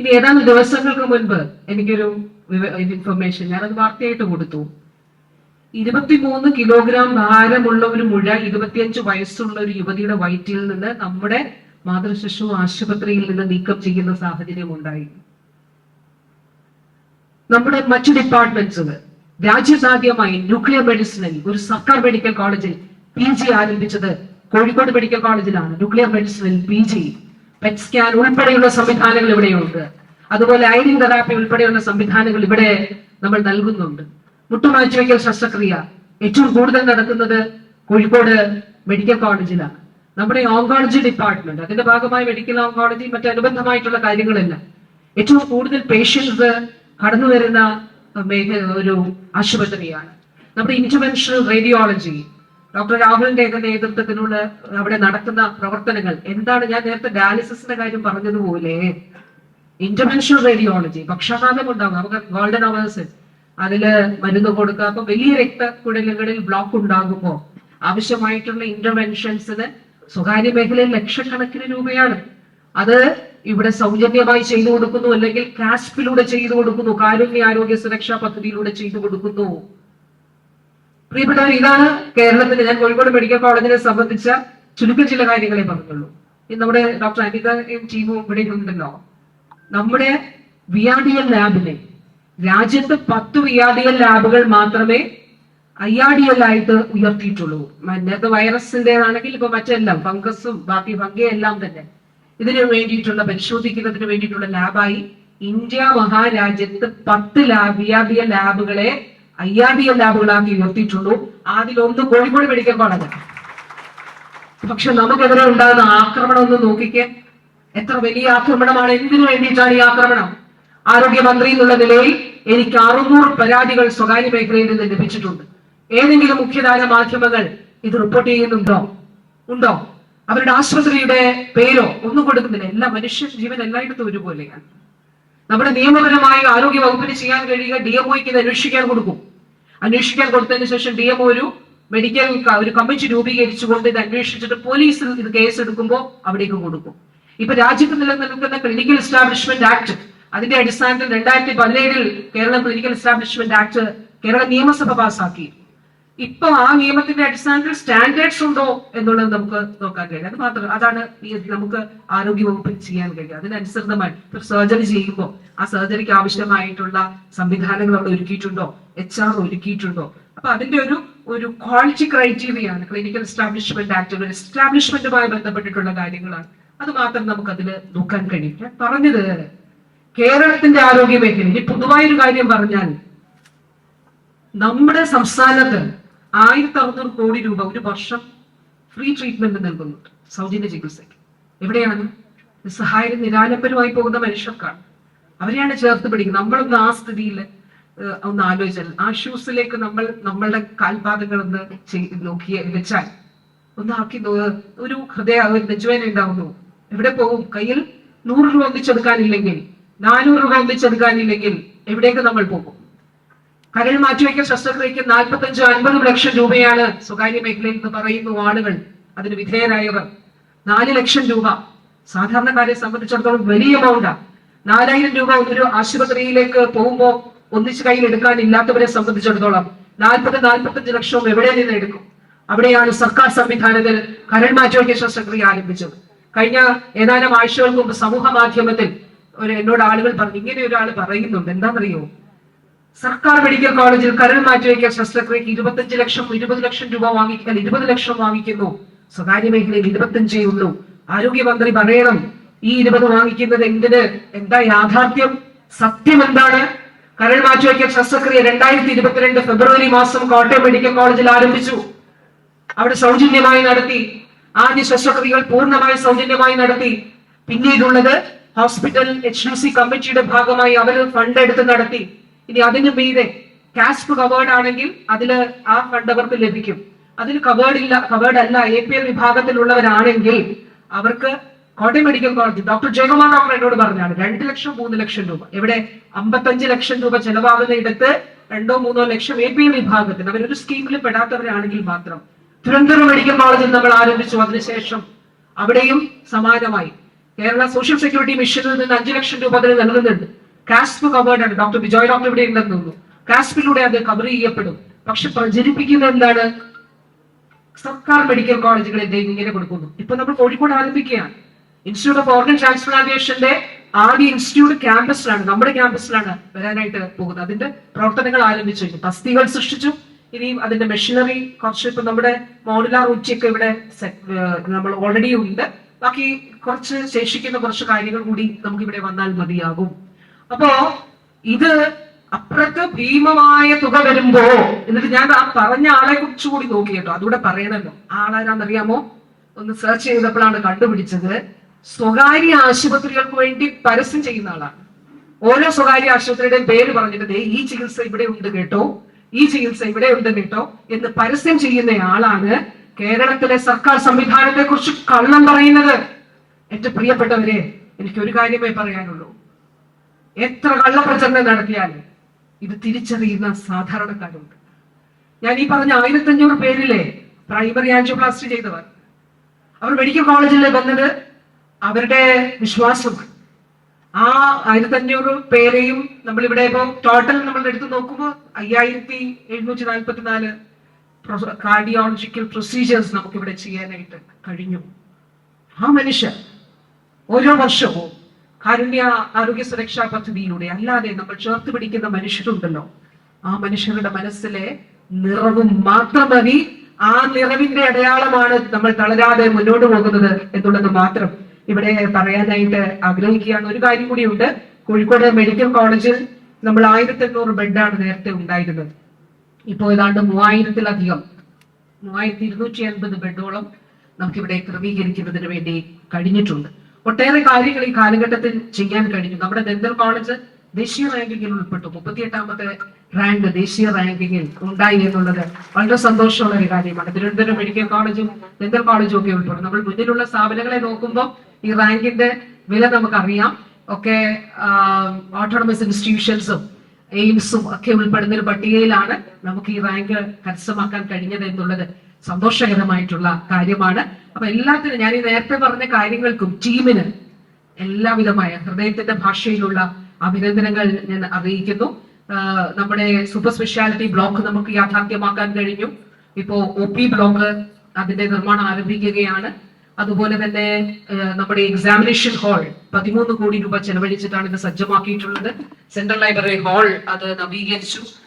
ഇനി ഏതാനും ദിവസങ്ങൾക്ക് മുൻപ് എനിക്കൊരു ഇൻഫർമേഷൻ ഞാനത് വാർത്തയായിട്ട് കൊടുത്തു. ഇരുപത്തിമൂന്ന് കിലോഗ്രാം ഭാരമുള്ള ഒരു മുഴ ഇരുപത്തിയഞ്ച് വയസ്സുള്ള ഒരു യുവതിയുടെ വയറ്റിൽ നിന്ന് നമ്മുടെ മാതൃശിശു ആശുപത്രിയിൽ നിന്ന് നീക്കം ചെയ്യുന്ന സാഹചര്യം ഉണ്ടായി. നമ്മുടെ മറ്റു ഡിപ്പാർട്ട്മെന്റ്സുകൾ രാജ്യസാധ്യമായി ന്യൂക്ലിയർ മെഡിസിനിൽ ഒരു സർക്കാർ മെഡിക്കൽ കോളേജിൽ പി ജി ആരംഭിച്ചത് കോഴിക്കോട് മെഡിക്കൽ കോളേജിലാണ് ന്യൂക്ലിയർ മെഡിസിനിൽ പി ജി പെറ്റ് സ്കാൻ ഉൾപ്പെടെയുള്ള സംവിധാനങ്ങൾ ഇവിടെയുണ്ട്. അതുപോലെ ഐറിൻ തെറാപ്പി ഉൾപ്പെടെയുള്ള സംവിധാനങ്ങൾ ഇവിടെ നമ്മൾ നൽകുന്നുണ്ട്. മുട്ടുമാറ്റിവയ്ക്കൽ ശസ്ത്രക്രിയ. ഏറ്റവും കൂടുതൽ നടക്കുന്നത് കോഴിക്കോട് മെഡിക്കൽ കോളേജിലാണ്. നമ്മുടെ ഓങ്കോളജി ഡിപ്പാർട്ട്മെന്റ് അതിന്റെ ഭാഗമായി മെഡിക്കൽ ഓങ്കോളജി മറ്റനുബന്ധമായിട്ടുള്ള കാര്യങ്ങളെല്ലാം. ഏറ്റവും കൂടുതൽ പേഷ്യൻസ് കടന്നു വരുന്ന ഒരു ആശുപത്രിയാണ്. നമ്മുടെ ഇന്റർവെൻഷണൽ റേഡിയോളജി ഡോക്ടർ രാഹുലിന്റെ ഒക്കെ നേതൃത്വത്തിലുള്ള അവിടെ നടക്കുന്ന പ്രവർത്തനങ്ങൾ. എന്താണ് ഞാൻ നേരത്തെ ഡയാലിസിസിന്റെ കാര്യം പറഞ്ഞതുപോലെ? ഇന്റർവെൻഷണൽ റേഡിയോളജി പക്ഷാഘാതം ഉണ്ടാകും. നമുക്ക് ഗോൾഡൻ അവേഴ്സ് അതിൽ മരുന്ന് കൊടുക്കുക അപ്പൊ വലിയ രക്തക്കുഴലുകളിൽ ബ്ലോക്ക് ഉണ്ടാകുമ്പോൾ ആവശ്യമായിട്ടുള്ള ഇന്റർവെൻഷൻസിന് സ്വകാര്യ മേഖലയിൽ ലക്ഷക്കണക്കിന് രൂപയാണ്. അത് ഇവിടെ സൗജന്യമായി ചെയ്തു കൊടുക്കുന്നു അല്ലെങ്കിൽ കാസ്പിലൂടെ ചെയ്തു കൊടുക്കുന്നു കാരുണ്യ ആരോഗ്യ സുരക്ഷാ പദ്ധതിയിലൂടെ ചെയ്തു കൊടുക്കുന്നു. പ്രിയപ്പെട്ടവർ ഇതാണ് കേരളത്തിൽ ഞാൻ കോഴിക്കോട് മെഡിക്കൽ കോളേജിനെ സംബന്ധിച്ച ചുരുക്കം ചില കാര്യങ്ങളെ പറഞ്ഞുള്ളൂ. ഇന്ന് നമ്മുടെ ഡോക്ടർ അനിതയും ടീമും ഇവിടെ ഉണ്ടല്ലോ നമ്മുടെ വി ആർ ഡി എൽ ലാബിനെ രാജ്യത്ത് പത്ത് വി ആർ ഡി എൽ ലാബുകൾ മാത്രമേ ഐ ആർ ഡി എൽ ആയിട്ട് ഉയർത്തിയിട്ടുള്ളൂ. മറ്റേത് വൈറസിന്റേതാണെങ്കിൽ ഇപ്പൊ മറ്റെല്ലാം ഫംഗസും ബാക്കി ഭംഗിയെല്ലാം തന്നെ ഇതിനു വേണ്ടിയിട്ടുള്ള പരിശോധിക്കുന്നതിന് വേണ്ടിയിട്ടുള്ള ലാബായി ഇന്ത്യ മഹാരാജ്യത്ത് പത്ത് lab V R D L ലാബുകളെ L ലാബുകളാക്കി ഉയർത്തിയിട്ടുള്ളൂ അതിലൊന്ന് കോഴിക്കോട് മെഡിക്കൽ കോളേജ് പക്ഷെ നമുക്കെതിരെ ഉണ്ടാകുന്ന ആക്രമണം ഒന്ന് നോക്കിക്കേ. എത്ര വലിയ ആക്രമണമാണ്. എന്തിനു വേണ്ടിയിട്ടാണ് ഈ ആക്രമണം? ആരോഗ്യമന്ത്രി എന്നുള്ള നിലയിൽ എനിക്ക് അറുന്നൂറ് പരാതികൾ സ്വകാര്യ മേഖലയിൽ നിന്ന് ലഭിച്ചിട്ടുണ്ട്. ഏതെങ്കിലും മുഖ്യധാര മാധ്യമങ്ങൾ ഇത് റിപ്പോർട്ട് ചെയ്യുന്നുണ്ടോ? ഉണ്ടോ? അവരുടെ ആശുപത്രിയുടെ പേരോ? ഒന്നും കൊടുക്കുന്നില്ല. എല്ലാ മനുഷ്യ ജീവൻ എല്ലായിടത്തും ഒരുപോലെയാണ്. നമ്മുടെ നിയമപരമായ ആരോഗ്യ വകുപ്പിന് ചെയ്യാൻ കഴിയുക ഡി എം ഒക്ക് ഇത് അന്വേഷിക്കാൻ കൊടുക്കും. അന്വേഷിക്കാൻ കൊടുത്തതിന് ശേഷം ഡി എം ഒരു മെഡിക്കൽ ഒരു കമ്മിറ്റി രൂപീകരിച്ചുകൊണ്ട് ഇത് അന്വേഷിച്ചിട്ട് പോലീസിൽ ഇത് കേസ് എടുക്കുമ്പോൾ അവിടേക്ക് കൊടുക്കും. ഇപ്പൊ രാജ്യത്ത് നിലനിൽക്കുന്ന ക്ലിനിക്കൽ എസ്റ്റാബ്ലിഷ്മെന്റ് ആക്ട് അതിന്റെ അടിസ്ഥാനത്തിൽ രണ്ടായിരത്തി പതിനേഴിൽ Kerala clinical establishment act Kerala നിയമസഭ പാസാക്കി. ഇപ്പൊ ആ നിയമത്തിന്റെ അടിസ്ഥാനത്തിൽ സ്റ്റാൻഡേർഡ്സ് ഉണ്ടോ എന്നുള്ളത് നമുക്ക് നോക്കാൻ കഴിയും. അത് മാത്രം അതാണ് നമുക്ക് ആരോഗ്യ വകുപ്പിൽ ചെയ്യാൻ കഴിയും അതിനനുസൃതമായി ഒരു സർജറി ചെയ്യുമ്പോൾ ആ സർജറിക്ക് ആവശ്യമായിട്ടുള്ള സംവിധാനങ്ങൾ അവിടെ ഒരുക്കിയിട്ടുണ്ടോ? H R ഒരുക്കിയിട്ടുണ്ടോ? അപ്പൊ അതിന്റെ ഒരു ഒരു ക്വാളിറ്റി ക്രൈറ്റീരിയയാണ് ക്ലിനിക്കൽ എസ്റ്റാബ്ലിഷ്മെന്റ് ആക്ട് എസ്റ്റാബ്ലിഷ്മെന്റുമായി ബന്ധപ്പെട്ടിട്ടുള്ള കാര്യങ്ങളാണ്. അത് മാത്രം നമുക്ക് അതിൽ നോക്കാൻ കഴിയും. ഞാൻ പറഞ്ഞത് കേരളത്തിന്റെ ആരോഗ്യ മേഖല ഇനി പൊതുവായൊരു കാര്യം പറഞ്ഞാൽ നമ്മുടെ സംസ്ഥാനത്ത് ആയിരത്തി അറുന്നൂറ് കോടി രൂപ ഒരു വർഷം ഫ്രീ ട്രീറ്റ്മെന്റ് നൽകുന്നുണ്ട് സൗജന്യ ചികിത്സയ്ക്ക്. എവിടെയാണ്? സഹായം നിരാലംബരമായി പോകുന്ന മനുഷ്യർക്കാണ്. അവരെയാണ് ചേർത്ത് പിടിക്കുന്നത്. നമ്മളൊന്ന് ആ സ്ഥിതിയിൽ ഒന്ന് ആലോചിച്ചാൽ ആ ഷൂസിലേക്ക് നമ്മൾ നമ്മളുടെ കാൽപാദങ്ങൾ ഒന്ന് നോക്കി വെച്ചാൽ ഒന്ന് ആക്കി ഒരു ഹൃദയ ഒരു നെജുവേന ഉണ്ടാവുന്നു. എവിടെ പോകും? കയ്യിൽ നൂറ് രൂപ ഒന്നിച്ചെടുക്കാനില്ലെങ്കിൽ നാനൂറ് രൂപ ഒന്നിച്ചെടുക്കാനില്ലെങ്കിൽ എവിടേക്ക് നമ്മൾ പോകും? കരൾ മാറ്റിവെക്കൽ ശസ്ത്രക്രിയക്ക് നാൽപ്പത്തഞ്ച് അൻപത് ലക്ഷം രൂപയാണ് സ്വകാര്യ മേഖലയിൽ നിന്ന് പറയുന്നു ആളുകൾ അതിന് വിധേയരായവർ. നാല് ലക്ഷം രൂപ. സാധാരണക്കാരെ സംബന്ധിച്ചിടത്തോളം വലിയ എമൗണ്ടാണ് നാലായിരം രൂപ ഒരു ആശുപത്രിയിലേക്ക് പോകുമ്പോൾ ഒന്നിച്ച് കയ്യിൽ എടുക്കാൻ ഇല്ലാത്തവരെ സംബന്ധിച്ചിടത്തോളം നാൽപ്പത് നാൽപ്പത്തഞ്ച് ലക്ഷവും എവിടെ നിന്ന് എടുക്കും? അവിടെയാണ് സർക്കാർ സംവിധാനത്തിൽ കരൾ മാറ്റിവെക്കൽ ശസ്ത്രക്രിയ ആരംഭിച്ചത്. കഴിഞ്ഞ ഏതാനും ആഴ്ചകൾക്ക് മുമ്പ് സമൂഹ മാധ്യമത്തിൽ ഒരു എന്നോട് ആളുകൾ പറഞ്ഞു ഇങ്ങനെ ഒരാൾ പറയുന്നുണ്ട്. എന്താണെന്നറിയോ സർക്കാർ മെഡിക്കൽ കോളേജിൽ കരൾ മാറ്റിവെക്കൽ ശസ്ത്രക്രിയക്ക് ഇരുപത്തഞ്ച് ലക്ഷം ഇരുപത് ലക്ഷം രൂപ വാങ്ങിക്കാൻ ഇരുപത് ലക്ഷം വാങ്ങിക്കുന്നു. സ്വകാര്യ മേഖലയിൽ ഇരുപത്തഞ്ചേ ഉള്ളൂ. ആരോഗ്യമന്ത്രി പറയണം ഈ ഇരുപത് വാങ്ങിക്കുന്നത് എന്തിന്? എന്താ യാഥാർത്ഥ്യം? സത്യം എന്താണ്? കരൾ മാറ്റിവെക്കൽ ശസ്ത്രക്രിയ രണ്ടായിരത്തി ഇരുപത്തിരണ്ട് ഫെബ്രുവരി മാസം കോട്ടയം മെഡിക്കൽ കോളേജിൽ ആരംഭിച്ചു. അവിടെ സൗജന്യമായി നടത്തി. ആദ്യ ശസ്ത്രക്രിയകൾ പൂർണമായി സൗജന്യമായി നടത്തി. പിന്നീടുള്ളത് ഹോസ്പിറ്റൽ എച്ച് ഡി സി കമ്മിറ്റിയുടെ ഭാഗമായി അവർ ഫണ്ട് എടുത്ത് നടത്തി. ഇനി അതിന് മീതെ ക്യാഷ് കവേർഡ് ആണെങ്കിൽ അതിൽ ആ ഫണ്ട് അവർക്ക് ലഭിക്കും. അതിൽ കവേർഡ് ഇല്ല കവേർഡ് അല്ല എ പി എൽ വിഭാഗത്തിലുള്ളവരാണെങ്കിൽ അവർക്ക് Kottayam medical college doctor Jayakumar doctor എന്നോട് പറഞ്ഞാണ് രണ്ട് ലക്ഷം മൂന്ന് ലക്ഷം രൂപ. എവിടെ? അമ്പത്തഞ്ച് ലക്ഷം രൂപ ചെലവാകുന്ന ഇടത്ത് രണ്ടോ മൂന്നോ ലക്ഷം എ പി എൽ വിഭാഗത്തിൽ അവരൊരു സ്കീമിൽ പെടാത്തവരാണെങ്കിൽ മാത്രം. തിരുവനന്തപുരം മെഡിക്കൽ കോളേജിൽ നമ്മൾ ആരംഭിച്ചു. അതിനുശേഷം അവിടെയും സമാനമായി. കേരള സോഷ്യൽ സെക്യൂരിറ്റി മിഷനിൽ നിന്ന് അഞ്ചു ലക്ഷം രൂപ അതിന് നൽകുന്നുണ്ട്. കാസ്പ് കവേർഡ് ആണ് ഡോക്ടർ ബിജോയ് ഡോക്ടർ ഇവിടെ ഉണ്ടെന്ന് തോന്നുന്നു. കാസ്പിലൂടെ അത് കവർ ചെയ്യപ്പെടും. പക്ഷെ പ്രചരിപ്പിക്കുന്നത് എന്താണ്? സർക്കാർ മെഡിക്കൽ കോളേജുകളിൽ ഇങ്ങനെ കൊടുക്കുന്നു. ഇപ്പൊ നമ്മൾ കോഴിക്കോട് ആരംഭിക്കുകയാണ്. ഇൻസ്റ്റിറ്റ്യൂട്ട് ഓഫ് ഓർഗൻ ട്രാൻസ്പ്ലാന്റേഷന്റെ ആദ്യ ഇൻസ്റ്റിറ്റ്യൂട്ട് ക്യാമ്പസിലാണ് നമ്മുടെ ക്യാമ്പസിലാണ് വരാനായിട്ട് പോകുന്നത്. അതിന്റെ പ്രവർത്തനങ്ങൾ ആരംഭിച്ചു. കഴിഞ്ഞു തസ്തികൾ സൃഷ്ടിച്ചു. ഇനിയും അതിന്റെ മെഷീനറി കുറച്ച് ഇപ്പൊ നമ്മുടെ മോഡുലാർ ഉച്ചയൊക്കെ ഇവിടെ നമ്മൾ ഓൾറെഡി ഉണ്ട്. ബാക്കി കുറച്ച് ശേഷിക്കുന്ന കുറച്ച് കാര്യങ്ങൾ കൂടി നമുക്ക് ഇവിടെ വന്നാൽ മതിയാകും. അപ്പോ ഇത് അപ്പുറത്ത് ഭീമമായ തുക വരുമ്പോ എന്നിട്ട് ഞാൻ ആ പറഞ്ഞ ആളെ കുറിച്ച് കൂടി നോക്കി കേട്ടോ അതുകൂടെ പറയണല്ലോ. ആളാരാന്നറിയാമോ? ഒന്ന് സെർച്ച് ചെയ്തപ്പോഴാണ് കണ്ടുപിടിച്ചത്. സ്വകാര്യ ആശുപത്രികൾക്ക് വേണ്ടി പരസ്യം ചെയ്യുന്ന ആളാണ്. ഓരോ സ്വകാര്യ ആശുപത്രിയുടെയും പേര് പറഞ്ഞിട്ട് ഈ ചികിത്സ ഇവിടെ ഉണ്ട് കേട്ടോ ഈ ചികിത്സ ഇവിടെ ഉണ്ട് കേട്ടോ എന്ന് പരസ്യം ചെയ്യുന്ന ആളാണ് കേരളത്തിലെ സർക്കാർ സംവിധാനത്തെ കുറിച്ച് കള്ളം പറയുന്നത്. എന്റെ പ്രിയപ്പെട്ടവരെ എനിക്ക് ഒരു കാര്യമേ പറയാനുള്ളൂ. എത്ര കള്ളപ്രചരണം നടത്തിയാലും ഇത് തിരിച്ചറിയുന്ന സാധാരണക്കാരുണ്ട്. ഞാൻ ഈ പറഞ്ഞ ആയിരത്തി അഞ്ഞൂറ് പേരിലെ പ്രൈമറി ആൻജിയോപ്ലാസ്റ്റി ചെയ്തവർ അവർ മെഡിക്കൽ കോളേജിൽ വന്നത് അവരുടെ വിശ്വാസമാണ്. ആ ആയിരത്തി അഞ്ഞൂറ് പേരെയും നമ്മൾ ഇവിടെ ഇപ്പൊ ടോട്ടൽ നമ്മൾ എടുത്ത് നോക്കുമ്പോൾ അയ്യായിരത്തി എഴുന്നൂറ്റി നാൽപ്പത്തി നാല് കാർഡിയോളജിക്കൽ പ്രൊസീജിയേഴ്സ് നമുക്ക് ഇവിടെ ചെയ്യാനായിട്ട് കഴിഞ്ഞു. ആ മനുഷ്യർ ഓരോ വർഷവും കാരുണ്യ ആരോഗ്യ സുരക്ഷാ പദ്ധതിയിലൂടെ അല്ലാതെ നമ്മൾ ചേർത്ത് പിടിക്കുന്ന മനുഷ്യരുണ്ടല്ലോ. ആ മനുഷ്യരുടെ മനസ്സിലെ നിറവും മാത്രം മതി ആ നിറവിന്റെ അടയാളമാണ് നമ്മൾ തളരാതെ മുന്നോട്ട് പോകുന്നത് എന്നുള്ളത് മാത്രം ഇവിടെ പറയാനായിട്ട് ആഗ്രഹിക്കുകയാണ്. ഒരു കാര്യം കൂടിയുണ്ട്. കോഴിക്കോട് മെഡിക്കൽ കോളേജിൽ നമ്മൾ ആയിരത്തി എണ്ണൂറ് ബെഡാണ് നേരത്തെ ഉണ്ടായിരുന്നത്. ഇപ്പോൾ ഏതാണ്ട് മൂവായിരത്തിലധികം മൂവായിരത്തി ഇരുന്നൂറ്റി അൻപത് ബെഡോളം നമുക്കിവിടെ ക്രമീകരിക്കുന്നതിന് വേണ്ടി കഴിഞ്ഞിട്ടുണ്ട്. ഒട്ടേറെ കാര്യങ്ങൾ ഈ കാലഘട്ടത്തിൽ ചെയ്യാൻ കഴിഞ്ഞു. നമ്മുടെ ദന്തൽ കോളേജ് ദേശീയ റാങ്കിങ്ങിൽ ഉൾപ്പെട്ടു. മുപ്പത്തിയെട്ടാമത്തെ റാങ്ക് ദേശീയ റാങ്കിങ്ങിൽ ഉണ്ടായി എന്നുള്ളത് വളരെ സന്തോഷമുള്ള ഒരു കാര്യമാണ്. തിരുവനന്തപുരം മെഡിക്കൽ കോളേജും ദന്തൽ കോളേജും ഒക്കെ ഉൾപ്പെടും നമ്മൾ മുന്നിലുള്ള സ്ഥാപനങ്ങളെ നോക്കുമ്പോൾ ഈ റാങ്കിന്റെ വില നമുക്കറിയാം. ഒക്കെ ഓട്ടോണമസ് ഇൻസ്റ്റിറ്റ്യൂഷൻസും എയിംസും ഒക്കെ ഉൾപ്പെടുന്ന ഒരു പട്ടികയിലാണ് നമുക്ക് ഈ റാങ്ക് കരസ്ഥമാക്കാൻ കഴിഞ്ഞത് എന്നുള്ളത് സന്തോഷകരമായിട്ടുള്ള കാര്യമാണ്. അപ്പൊ എല്ലാത്തിനും ഞാൻ ഈ നേരത്തെ പറഞ്ഞ കാര്യങ്ങൾക്കും ടീമിന് എല്ലാവിധമായ ഹൃദയത്തിന്റെ ഭാഷയിലുള്ള അഭിനന്ദനങ്ങൾ ഞാൻ അറിയിക്കുന്നു. നമ്മുടെ സൂപ്പർ സ്പെഷ്യാലിറ്റി ബ്ലോക്ക് നമുക്ക് യാഥാർത്ഥ്യമാക്കാൻ കഴിഞ്ഞു. ഇപ്പോ ഒ പി ബ്ലോക്ക് അതിന്റെ നിർമ്മാണം ആരംഭിക്കുകയാണ്. അതുപോലെ തന്നെ നമ്മുടെ എക്സാമിനേഷൻ ഹാൾ പതിമൂന്ന് കോടി രൂപ ചെലവഴിച്ചിട്ടാണ് ഇത് സജ്ജമാക്കിയിട്ടുള്ളത്. സെൻട്രൽ ലൈബ്രറി ഹാൾ അത് നവീകരിച്ചു.